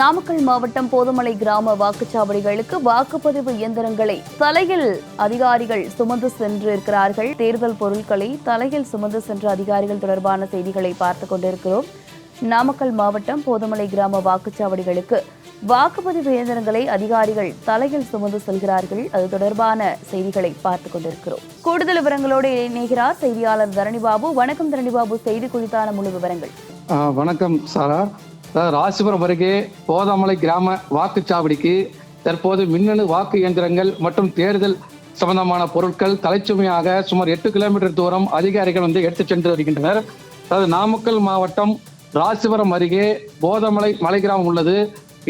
நாமக்கல் மாவட்டம் போதுமலை கிராம வாக்குச்சாவடிகளுக்கு வாக்குப்பதிவு இயந்திரங்களை தலையில் அதிகாரிகள் சுமந்து சென்றிருக்கிறார்கள். தேர்தல் பொருட்களை தலையில் சுமந்து சென்ற அதிகாரிகள் தொடர்பான செய்திகளை பார்த்துக் கொண்டிருக்கிறோம். நாமக்கல் மாவட்டம் போதுமலை கிராம வாக்குச்சாவடிகளுக்கு வாக்குப்பதிவு இயந்திரங்களை அதிகாரிகள் தலையில் சுமந்து செல்கிறார்கள். அது தொடர்பான செய்திகளை பார்த்துக் கொண்டிருக்கிறோம். கூடுதல் விவரங்களோடு இணைகிறார் செய்தியாளர் தரணிபாபு. வணக்கம் தரணிபாபு. செய்தி குறித்தான முழு விவரங்கள். வணக்கம் சாரா. ராசிபுரம் அருகே போதாமலை கிராம வாக்குச்சாவடிக்கு தற்போது மின்னணு வாக்கு இயந்திரங்கள் மற்றும் தேர்தல் சம்பந்தமான பொருட்கள் தலைச்சுமையாக சுமார் எட்டு கிலோமீட்டர் தூரம் அதிகாரிகள் வந்து எடுத்துச் சென்று வருகின்றனர். அதாவது நாமக்கல் மாவட்டம் ராசிபுரம் அருகே போதமலை மலை கிராமம் உள்ளது.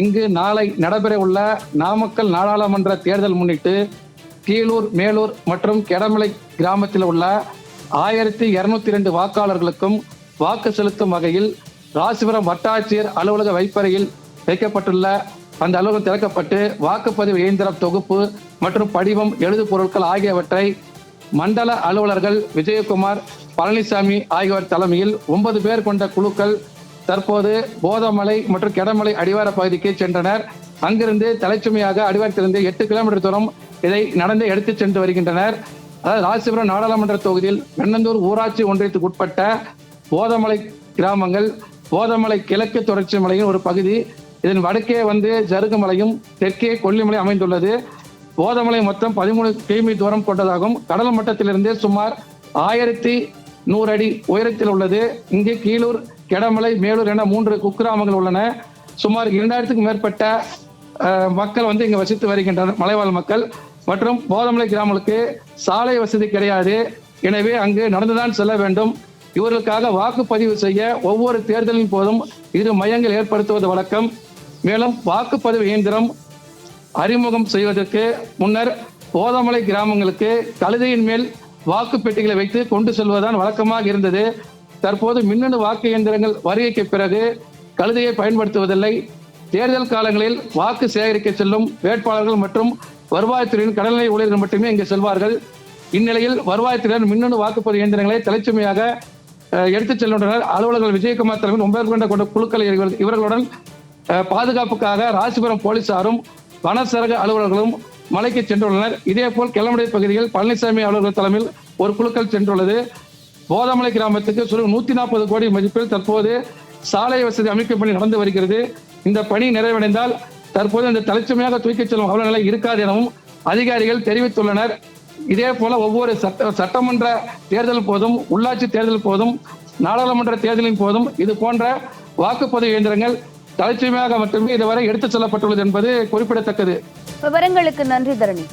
இங்கு நாளை நடைபெற உள்ள நாமக்கல் நாடாளுமன்ற தேர்தல் முன்னிட்டு கீழூர் மேலூர் மற்றும் கெடமலை கிராமத்தில் உள்ள ஆயிரத்தி இருநூத்தி ரெண்டு வாக்காளர்களுக்கும் வாக்கு செலுத்தும் வகையில் ராசிபுரம் வட்டாட்சியர் அலுவலக வைப்பறையில் வைக்கப்பட்டுள்ள அந்த அலுவலகம் திறக்கப்பட்டு வாக்குப்பதிவு இயந்திரம் தொகுப்பு மற்றும் படிவம் எழுது பொருட்கள் ஆகியவற்றை மண்டல அலுவலர்கள் விஜயகுமார் பழனிசாமி ஆகியோர் தலைமையில் ஒன்பது பேர் கொண்ட குழுக்கள் தற்போது போதமலை மற்றும் கெடமலை அடிவார பகுதிக்கு சென்றனர். அங்கிருந்து தலைச்சுமையாக அடிவாரத்திலிருந்து எட்டு கிலோமீட்டர் தூரம் இதை நடந்து எடுத்துச் சென்று வருகின்றனர். அதாவது ராசிபுரம் நாடாளுமன்ற தொகுதியில் வெண்ணந்தூர் ஊராட்சி ஒன்றியத்துக்கு உட்பட்ட போதமலை கிராமங்கள் போதமலை கிழக்கு தொடர்ச்சி மலையின் ஒரு பகுதி. இதன் வடக்கே வந்து ஜருகுமலையும் தெற்கே கொல்லிமலை அமைந்துள்ளது. போதமலை மொத்தம் பதிமூணு கிமீ தூரம் கொண்டதாகும். கடல் மட்டத்திலிருந்து சுமார் ஆயிரத்தி நூறு அடி உயரத்தில் உள்ளது. இங்கே கீழூர் கெடமலை மேலூர் என மூன்று குக்கிராமங்கள் உள்ளன. சுமார் இரண்டாயிரத்துக்கும் மேற்பட்ட மக்கள் வந்து இங்கே வசித்து வருகின்றனர் மலைவாழ் மக்கள். மற்றும் போதமலை கிராமங்களுக்கு சாலை வசதி கிடையாது. எனவே அங்கு நடந்துதான் செல்ல வேண்டும். இவர்களுக்காக வாக்குப்பதிவு செய்ய ஒவ்வொரு தேர்தலின் போதும் இரு மையங்கள் ஏற்படுத்துவது வழக்கம். மேலும் வாக்குப்பதிவு இயந்திரம் அறிமுகம் செய்வதற்கு முன்னர் போதமலை கிராமங்களுக்கு கழுதையின் மேல் வாக்கு பெட்டிகளை வைத்து கொண்டு செல்வதுதான் வழக்கமாக இருந்தது. தற்போது மின்னணு வாக்கு இயந்திரங்கள் வருகைக்கு பிறகு கழுதையை பயன்படுத்துவதில்லை. தேர்தல் காலங்களில் வாக்கு சேகரிக்க செல்லும் வேட்பாளர்கள் மற்றும் வருவாய்த்துறையின் கடல்நிலை ஊழியர்கள் மட்டுமே இங்கு செல்வார்கள். இந்நிலையில் வருவாய்த்துறையினர் மின்னணு வாக்குப்பதிவு இயந்திரங்களை தலைச்சுமையாக எடுத்து எடுத்துச் அலுவலர்கள் விஜயகுமார் தலைமையில் ஒன்பது கொண்ட கொண்ட குழுக்கள் இவர்களுடன் பாதுகாப்புக்காக ராசிபுரம் போலீசாரும் வனச்சரக அலுவலர்களும் மலைக்கு சென்றுள்ளனர். இதேபோல் கிளம்படை பகுதியில் பழனிசாமி அலுவலர்கள் தலைமையில் ஒரு குழுக்கள் சென்றுள்ளது. போதமலை கிராமத்துக்கு சுமார் நூத்தி நாற்பது கோடி மதிப்பில் தற்போது சாலை வசதி அமைக்கும் பணி நடந்து வருகிறது. இந்த பணி நிறைவடைந்தால் தற்போது இந்த தலைச்சுமையாக தூக்கிச் செல்லும் அவல நிலை இருக்காது எனவும் அதிகாரிகள் தெரிவித்துள்ளனர். இதே போல ஒவ்வொரு சட்ட சட்டமன்ற தேர்தல் போதும் உள்ளாட்சி தேர்தல் போதும் நாடாளுமன்ற தேர்தலின் போதும் இது போன்ற வாக்குப்பதிவு இயந்திரங்கள் தலைச்சுமையாக மட்டுமே இதுவரை எடுத்துச் செல்லப்பட்டுள்ளது என்பது குறிப்பிடத்தக்கது. விவரங்களுக்கு நன்றி தரணி.